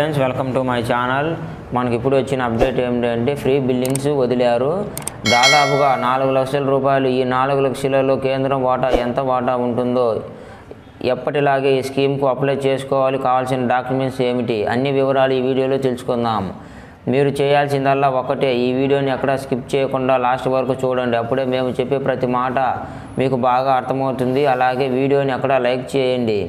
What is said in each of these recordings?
Friends welcome to my channel మనకి ఇప్పుడు వచ్చిన అప్డేట్ ఏమిటంటే ఫ్రీ బిల్లింగ్స్ వదిలారు. దాదాపుగా నాలుగు లక్షల రూపాయలు ఈ నాలుగు లక్షలలో కేంద్రం వాటా ఎంత వాటా ఉంటుందో ఎప్పటిలాగే ఈ స్కీమ్కు అప్లై చేసుకోవాలి. కావాల్సిన డాక్యుమెంట్స్ ఏమిటి అన్ని వివరాలు ఈ వీడియోలో తెలుసుకుందాం. మీరు చేయాల్సిందల్లా ఒకటే ఈ వీడియోని ఎక్కడ స్కిప్ చేయకుండా లాస్ట్ వరకు చూడండి. అప్పుడే మేము చెప్పే ప్రతి మాట మీకు బాగా అర్థమవుతుంది. అలాగే వీడియోని ఎక్కడ లైక్ చేయండి.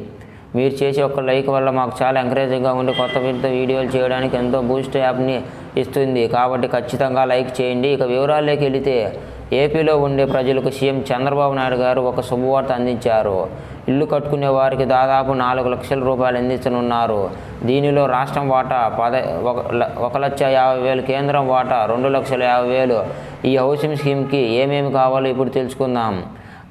మీరు చేసే ఒక లైక్ వల్ల మాకు చాలా ఎంకరేజింగ్గా ఉండి కొత్త వింత వీడియోలు చేయడానికి ఎంతో బూస్ట్ యాప్ని ఇస్తుంది. కాబట్టి ఖచ్చితంగా లైక్ చేయండి. ఇక వివరాల్లోకి వెళితే ఏపీలో ఉండే ప్రజలకు సీఎం చంద్రబాబు నాయుడు గారు ఒక శుభవార్త అందించారు. ఇల్లు కట్టుకునే వారికి దాదాపు నాలుగు లక్షల రూపాయలు అందించనున్నారు. దీనిలో రాష్ట్రం వాటా పద ఒక ల- ఒక లక్ష యాభై వేలు కేంద్రం వాటా రెండు లక్షల యాభై వేలు. ఈ హౌసింగ్ స్కీమ్కి ఏమేమి కావాలో ఇప్పుడు తెలుసుకుందాం.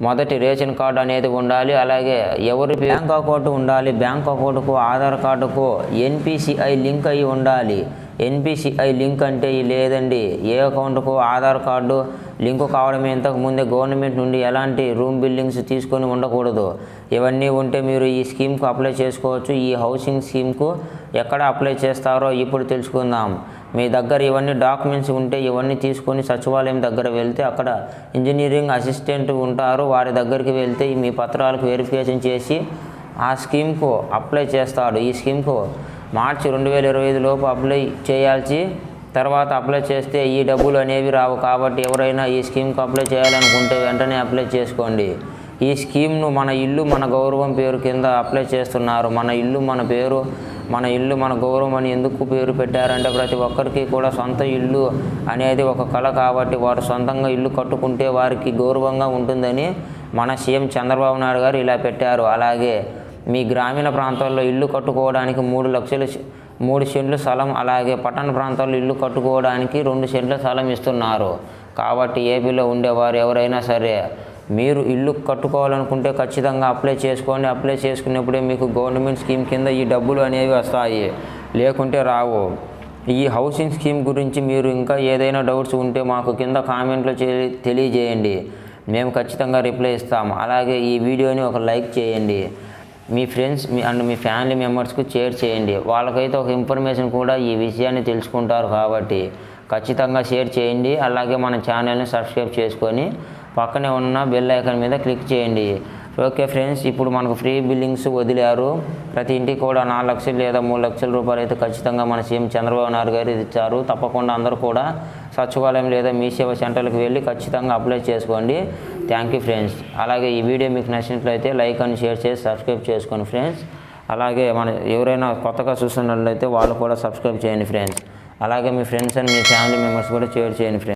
మొదటి రేషన్ కార్డు అనేది ఉండాలి. అలాగే ఎవరి బ్యాంక్ అకౌంట్ ఉండాలి బ్యాంక్ అకౌంట్కు ఆధార్ కార్డుకు ఎన్పిసిఐ లింక్ అయి ఉండాలి. ఎన్పిసిఐ లింక్ అంటే లేదండి. ఏ అకౌంట్కు ఆధార్ కార్డు లింకు కావడమే. ఇంతకుముందే గవర్నమెంట్ నుండి ఎలాంటి రూమ్ బిల్డింగ్స్ తీసుకొని ఉండకూడదు. ఇవన్నీ ఉంటే మీరు ఈ స్కీమ్కు అప్లై చేసుకోవచ్చు. ఈ హౌసింగ్ స్కీమ్కు ఎక్కడ అప్లై చేస్తారో ఇప్పుడు తెలుసుకుందాం. మీ దగ్గర ఇవన్నీ డాక్యుమెంట్స్ ఉంటే ఇవన్నీ తీసుకొని సచివాలయం దగ్గర వెళ్తే అక్కడ ఇంజనీరింగ్ అసిస్టెంట్ ఉంటారు. వారి దగ్గరికి వెళ్తే మీ పత్రాలకు వెరిఫికేషన్ చేసి ఆ స్కీమ్కు అప్లై చేస్తాడు. ఈ స్కీమ్కు మార్చి రెండు వేల ఇరవై ఐదు లోపు అప్లై చేయాల్సి తర్వాత అప్లై చేస్తే ఈ డబ్బులు అనేవి రావు కాబట్టి ఎవరైనా ఈ స్కీమ్కు అప్లై చేయాలనుకుంటే వెంటనే అప్లై చేసుకోండి. ఈ స్కీమ్ను మన ఇల్లు మన గౌరవం పేరు కింద అప్లై చేస్తున్నారు. మన ఇల్లు మన పేరు మన ఇల్లు మన గౌరవం అని ఎందుకు పేరు పెట్టారంటే ప్రతి ఒక్కరికి కూడా సొంత ఇల్లు అనేది ఒక కళ కాబట్టి వారు సొంతంగా ఇల్లు కట్టుకుంటే వారికి గౌరవంగా ఉంటుందని మన సీఎం చంద్రబాబు నాయుడు గారు ఇలా పెట్టారు. అలాగే మీ గ్రామీణ ప్రాంతాల్లో ఇల్లు కట్టుకోవడానికి మూడు లక్షలు మూడు సెంట్లు స్థలం అలాగే పట్టణ ప్రాంతాల్లో ఇల్లు కట్టుకోవడానికి రెండు సెంట్ల స్థలం ఇస్తున్నారు. కాబట్టి ఏపీలో ఉండేవారు ఎవరైనా సరే మీరు ఇల్లు కట్టుకోవాలనుకుంటే ఖచ్చితంగా అప్లై చేసుకోండి. అప్లై చేసుకున్నప్పుడే మీకు గవర్నమెంట్ స్కీమ్ కింద ఈ డబ్బులు అనేవి వస్తాయి. లేకుంటే రావు. ఈ హౌసింగ్ స్కీమ్ గురించి మీరు ఇంకా ఏదైనా డౌట్స్ ఉంటే మాకు కింద కామెంట్లో తెలియజేయండి. మేము ఖచ్చితంగా రిప్లై ఇస్తాం. అలాగే ఈ వీడియోని ఒక లైక్ చేయండి. మీ ఫ్రెండ్స్ మీ అండ్ మీ ఫ్యామిలీ మెంబర్స్కు షేర్ చేయండి. వాళ్ళకైతే ఒక ఇన్ఫర్మేషన్ కూడా ఈ విషయాన్ని తెలుసుకుంటారు కాబట్టి ఖచ్చితంగా షేర్ చేయండి. అలాగే మన ఛానల్ని సబ్స్క్రైబ్ చేసుకొని పక్కనే ఉన్న బెల్ ఐకాన్ మీద క్లిక్ చేయండి. ఓకే ఫ్రెండ్స్ ఇప్పుడు మనకు ఫ్రీ బిల్లింగ్స్ వదిలారు. ప్రతి ఇంటికి కూడా నాలుగు లక్షలు లేదా మూడు లక్షల రూపాయలు అయితే ఖచ్చితంగా మన సీఎం చంద్రబాబు నాయుడు గారు ఇది ఇచ్చారు. తప్పకుండా అందరూ కూడా సచివాలయం లేదా మీ సేవ సెంటర్లకు వెళ్ళి ఖచ్చితంగా అప్లై చేసుకోండి. థ్యాంక్ యూ ఫ్రెండ్స్ అలాగే ఈ వీడియో మీకు నచ్చినట్లయితే లైక్ అని షేర్ చేసి సబ్స్క్రైబ్ చేసుకోండి ఫ్రెండ్స్ అలాగే మన ఎవరైనా కొత్తగా చూస్తున్నట్లయితే వాళ్ళు కూడా సబ్స్క్రైబ్ చేయండి ఫ్రెండ్స్ అలాగే మీ ఫ్రెండ్స్ అండ్ మీ ఫ్యామిలీ మెంబర్స్ కూడా షేర్ చేయండి ఫ్రెండ్స్